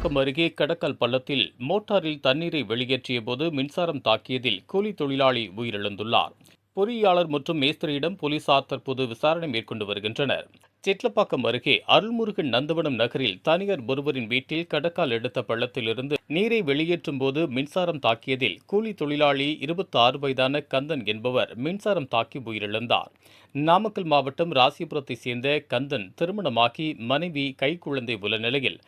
சிட்லப்பாக்கம் அருகே கடக்கல் பள்ளத்தில் மோட்டாரில் தண்ணீரை வெளியேற்றிய போது மின்சாரம் தாக்கியதில் கூலி தொழிலாளி உயிரிழந்துள்ளார். பொறியாளர் மற்றும் மேஸ்திரியிடம் போலீசார் தற்போது விசாரணை மேற்கொண்டு வருகின்றனர். செட்லப்பாக்கம் அருகே அருள்முருகன் நந்தவனம் நகரில் தனியார் ஒருவரின் வீட்டில் கடக்கால் எடுத்த பள்ளத்திலிருந்து நீரை வெளியேற்றும் போது மின்சாரம் தாக்கியதில் கூலி தொழிலாளி இருபத்தி ஆறு வயதான கந்தன் என்பவர் மின்சாரம் தாக்கி உயிரிழந்தார். நாமக்கல் மாவட்டம் ராசிபுரத்தை சேர்ந்த கந்தன் திருமணமாகி மனைவி கைக்குழந்தை உள்ள நிலையில்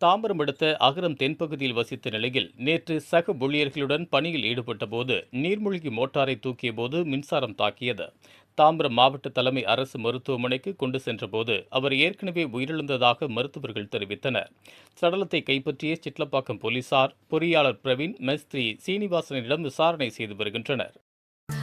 தாம்பரம் அடுத்த அகரம் தென்பகுதியில் வசித்த நிலையில் நேற்று சக ஊழியர்களுடன் பணியில் ஈடுபட்டபோது நீர்மூழ்கி மோட்டாரை தூக்கிய போது மின்சாரம் தாக்கியது. தாம்பரம் மாவட்ட தலைமை அரசு மருத்துவமனைக்கு கொண்டு சென்றபோது அவர் ஏற்கனவே உயிரிழந்ததாக மருத்துவர்கள் தெரிவித்தனர். சடலத்தை கைப்பற்றிய சிட்லப்பாக்கம் போலீசார் பொறியாளர் பிரவீன் மேஸ்திரி சீனிவாசனிடம் விசாரணை செய்து வருகின்றனர்.